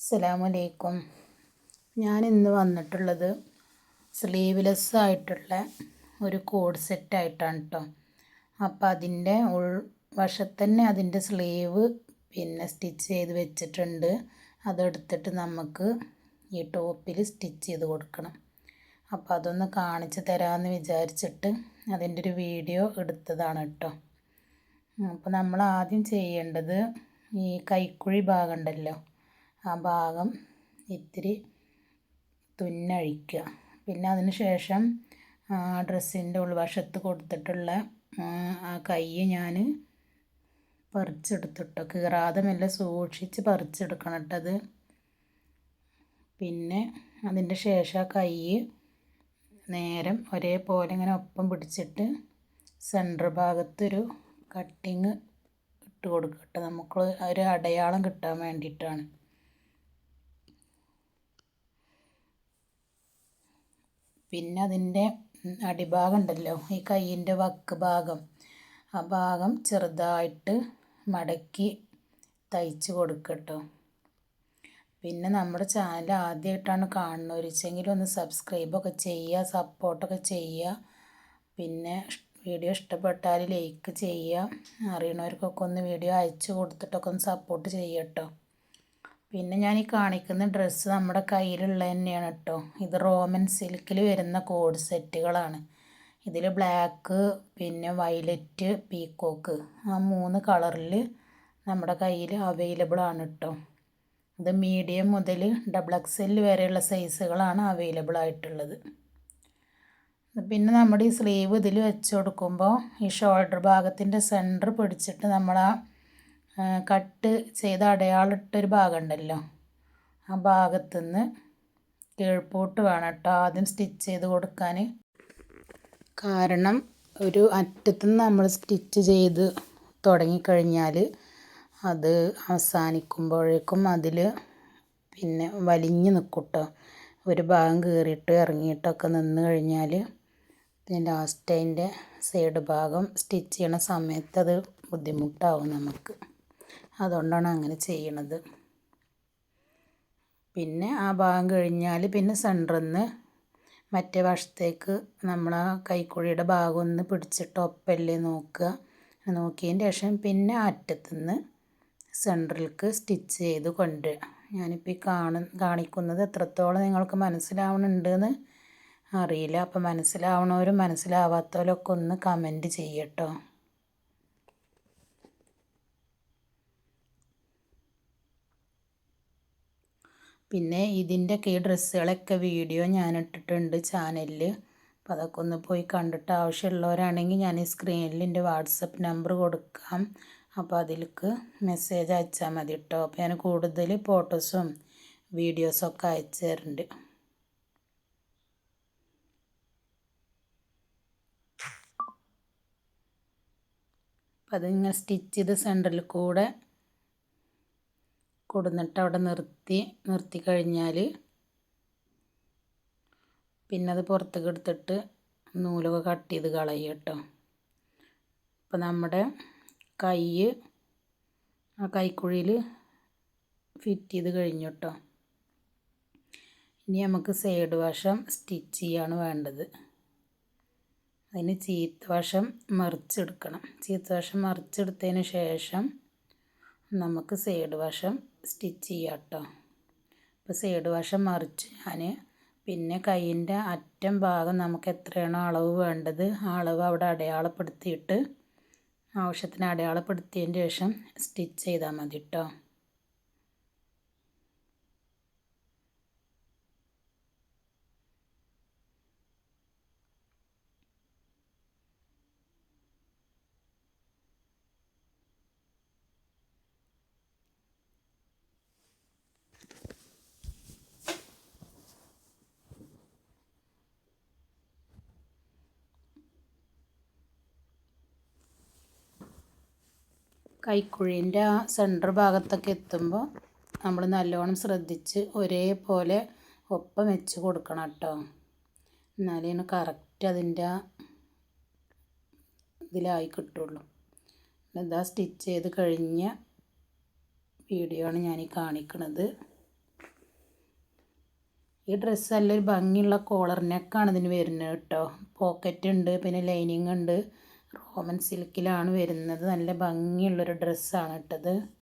അസ്സലാമലൈക്കും. ഞാൻ ഇന്ന് വന്നിട്ടുള്ളത് സ്ലീവ്ലെസ് ആയിട്ടുള്ള ഒരു കോഡ് സെറ്റ് ആയിട്ടാണ് കേട്ടോ അപ്പം അതിന്റെ ഉൾ വശത്തന്നെ അതിന്റെ സ്ലീവ് പിന്നെ സ്റ്റിച്ച് ചെയ്ത് വെച്ചിട്ടുണ്ട്. അതെടുത്തിട്ട് നമുക്ക് ഈ ടോപ്പിൽ സ്റ്റിച്ച് ചെയ്ത് കൊടുക്കണം. അപ്പോൾ അതൊന്ന് കാണിച്ച് തരാമെന്ന് വിചാരിച്ചിട്ട് അതിന്റെ ഒരു വീഡിയോ എടുത്തതാണ് കേട്ടോ അപ്പോൾ നമ്മൾ ആദ്യം ചെയ്യേണ്ടത് ഈ കൈക്കുഴി ഭാഗം ഉണ്ടല്ലോ. ആ ഭാഗം ഇത്തിരി തുന്നഴിക്കുക. പിന്നെ അതിന് ശേഷം ഡ്രസ്സിന്റെ ഉൾവശത്ത് കൊടുത്തിട്ടുള്ള ആ കൈ ഞാൻ പറിച്ചെടുത്തിട്ടോ. കീറാതെ മെല്ലെ സൂക്ഷിച്ച് പറിച്ചെടുക്കണം കേട്ടത് പിന്നെ അതിന്റെ ശേഷം ആ കൈ നേരം ഒരേപോലെ ഇങ്ങനെ ഒപ്പം പിടിച്ചിട്ട് സെന്റർ ഭാഗത്തൊരു കട്ടിങ് ഇട്ട് കൊടുക്കട്ടെ നമുക്ക് ഒരു അടയാളം കിട്ടാൻ വേണ്ടിയിട്ടാണ്. പിന്നെ അതിന്റെ അടിഭാഗം ഉണ്ടല്ലോ ഈ കൈയിന്റെ വക്ക് ഭാഗം. ആ ഭാഗം ചെറുതായിട്ട് മടക്കി തയ്ച്ച് കൊടുക്കട്ടോ. പിന്നെ നമ്മുടെ ചാനൽ ആദ്യമായിട്ടാണ് കാണുന്നവരിച്ചെങ്കിൽ ഒന്ന് സബ്സ്ക്രൈബൊക്കെ ചെയ്യുക സപ്പോർട്ടൊക്കെ ചെയ്യുക. പിന്നെ വീഡിയോ ഇഷ്ടപ്പെട്ടാൽ ലൈക്ക് ചെയ്യുക. അറിയണവർക്കൊക്കെ ഒന്ന് വീഡിയോ അയച്ചു കൊടുത്തിട്ടൊക്കെ ഒന്ന് സപ്പോർട്ട് ചെയ്യട്ടോ. പിന്നെ ഞാൻ ഈ കാണിക്കുന്ന ഡ്രസ്സ് നമ്മുടെ കയ്യിലുള്ള തന്നെയാണ് കേട്ടോ. ഇത് റോമൻ സിൽക്കിൽ വരുന്ന കോഡ് സെറ്റുകളാണ്. ഇതിൽ ബ്ലാക്ക് പിന്നെ വയലറ്റ് പീക്കോക്ക്. ആ മൂന്ന് കളറിൽ നമ്മുടെ കയ്യിൽ അവൈലബിൾ ആണ് കേട്ടോ. ഇത് മീഡിയം മുതൽ ഡബിൾ എക്സ് എൽ വരെയുള്ള സൈസുകളാണ് അവൈലബിൾ ആയിട്ടുള്ളത്. പിന്നെ നമ്മുടെ ഈ സ്ലീവ് ഇതിൽ വെച്ച് കൊടുക്കുമ്പോൾ ഈ ഷോൾഡർ ഭാഗത്തിന്റെ സെന്റർ പിടിച്ചിട്ട് നമ്മൾ ആ കട്ട് ചെയ്ത് അടയാളിട്ടൊരു ഭാഗമുണ്ടല്ലോ. ആ ഭാഗത്തുനിന്ന് കീഴ്പോട്ട് വേണം കേട്ടോ ആദ്യം സ്റ്റിച്ച് ചെയ്ത് കൊടുക്കാൻ. കാരണം ഒരു അറ്റത്തുനിന്ന് നമ്മൾ സ്റ്റിച്ച് ചെയ്ത് തുടങ്ങിക്കഴിഞ്ഞാൽ അത് അവസാനിക്കുമ്പോഴേക്കും അതിൽ പിന്നെ വലിഞ്ഞ് നിൽക്കും ഒരു ഭാഗം കീറിയിട്ട് ഇറങ്ങിയിട്ടൊക്കെ നിന്ന് കഴിഞ്ഞാൽ ലാസ്റ്റ് അതിന്റെ സൈഡ് ഭാഗം സ്റ്റിച്ച് ചെയ്യണ സമയത്ത് അത് ബുദ്ധിമുട്ടാവും നമുക്ക്. അതുകൊണ്ടാണ് അങ്ങനെ ചെയ്യണത്. പിന്നെ ആ ഭാഗം കഴിഞ്ഞാൽ പിന്നെ സെന്ററിൽ നിന്ന് മറ്റേ വശത്തേക്ക് നമ്മൾ ആ കൈക്കുഴിയുടെ ഭാഗം ഒന്ന് പിടിച്ചിട്ട് ഒപ്പല്ലേ നോക്കുക. നോക്കിയതിന് ശേഷം പിന്നെ അറ്റത്തുനിന്ന് സെന്ററിലേക്ക് സ്റ്റിച്ച് ചെയ്ത് കൊണ്ടുവരിക. ഞാനിപ്പോൾ ഈ കാണു കാണിക്കുന്നത് എത്രത്തോളം നിങ്ങൾക്ക് മനസ്സിലാവണുണ്ടെന്ന് അറിയില്ല. അപ്പോൾ മനസ്സിലാവണവരും മനസ്സിലാവാത്തവരൊക്കെ ഒന്ന് കമന്റ് ചെയ്യട്ടോ. പിന്നെ ഇതിന്റെയൊക്കെ ഈ ഡ്രസ്സുകളൊക്കെ വീഡിയോ ഞാൻ ഇട്ടിട്ടുണ്ട് ചാനലിൽ അപ്പോൾ അതൊക്കെ ഒന്ന് പോയി കണ്ടിട്ട് ആവശ്യമുള്ളവരാണെങ്കിൽ ഞാൻ ഈ സ്ക്രീനിൽ എന്റെ വാട്സപ്പ് നമ്പർ കൊടുക്കാം. അപ്പോൾ അതിലേക്ക് മെസ്സേജ് അയച്ചാൽ മതി കേട്ടോ. അപ്പോൾ ഞാൻ കൂടുതൽ ഫോട്ടോസും വീഡിയോസൊക്കെ അയച്ചു തരുന്നുണ്ട് അപ്പം നിങ്ങൾ സ്റ്റിച്ച് ചെയ്ത് സെന്ററിൽ കൂടെ കൊടുന്നിട്ട് അവിടെ നിർത്തി നിർത്തി കഴിഞ്ഞാൽ പിന്നെ അത് പുറത്തേക്ക് എടുത്തിട്ട് നൂലൊക്കെ കട്ട് ചെയ്ത് കളയുക കേട്ടോ. അപ്പോൾ നമ്മുടെ കൈ ആ കൈക്കുഴിയിൽ ഫിറ്റ് ചെയ്ത് കഴിഞ്ഞു കേട്ടോ. ഇനി നമുക്ക് സൈഡ് വശം സ്റ്റിച്ച് ചെയ്യാണ് വേണ്ടത്. അതിന് ചീത്ത വശം മറിച്ചെടുക്കണം. ചീത്ത വശം മറിച്ചെടുത്തതിന് ശേഷം നമുക്ക് സൈഡ് വശം സ്റ്റിച്ച് ചെയ്യാം കേട്ടോ. ഇപ്പോൾ സൈഡ് വശം മറിച്ച് ഞാൻ പിന്നെ കൈയിന്റെ അറ്റം ഭാഗം നമുക്ക് എത്രയാണോ അളവ് വേണ്ടത് ആ അളവ് അവിടെ അടയാളപ്പെടുത്തിയിട്ട് ആവശ്യത്തിന് അടയാളപ്പെടുത്തിയതിന് ശേഷം സ്റ്റിച്ച് ചെയ്താൽ മതി കേട്ടോ. കൈക്കുഴീന്റെ ആ സെന്റർ ഭാഗത്തൊക്കെ എത്തുമ്പോൾ നമ്മൾ നല്ലോണം ശ്രദ്ധിച്ച് ഒരേപോലെ ഒപ്പം വെച്ച് കൊടുക്കണം കേട്ടോ. എന്നാലേ കറക്റ്റ് അതിന്റെ ആ ഇതിലായി കിട്ടുള്ളൂ. ഇതാ സ്റ്റിച്ച് ചെയ്ത് കഴിഞ്ഞ വീഡിയോ ആണ് ഞാൻ ഈ കാണിക്കുന്നത് ഈ ഡ്രസ്സ് നല്ലൊരു ഭംഗിയുള്ള കോളർ നെക്കാണ് ഇതിന് വരുന്നത് കേട്ടോ. പോക്കറ്റ് ഉണ്ട് പിന്നെ ലൈനിങ് ഉണ്ട്. റോമൻ സിൽക്കിലാണ് വരുന്നത്. നല്ല ഭംഗിയുള്ളൊരു ഡ്രസ്സാണ് ഇട്ടത്.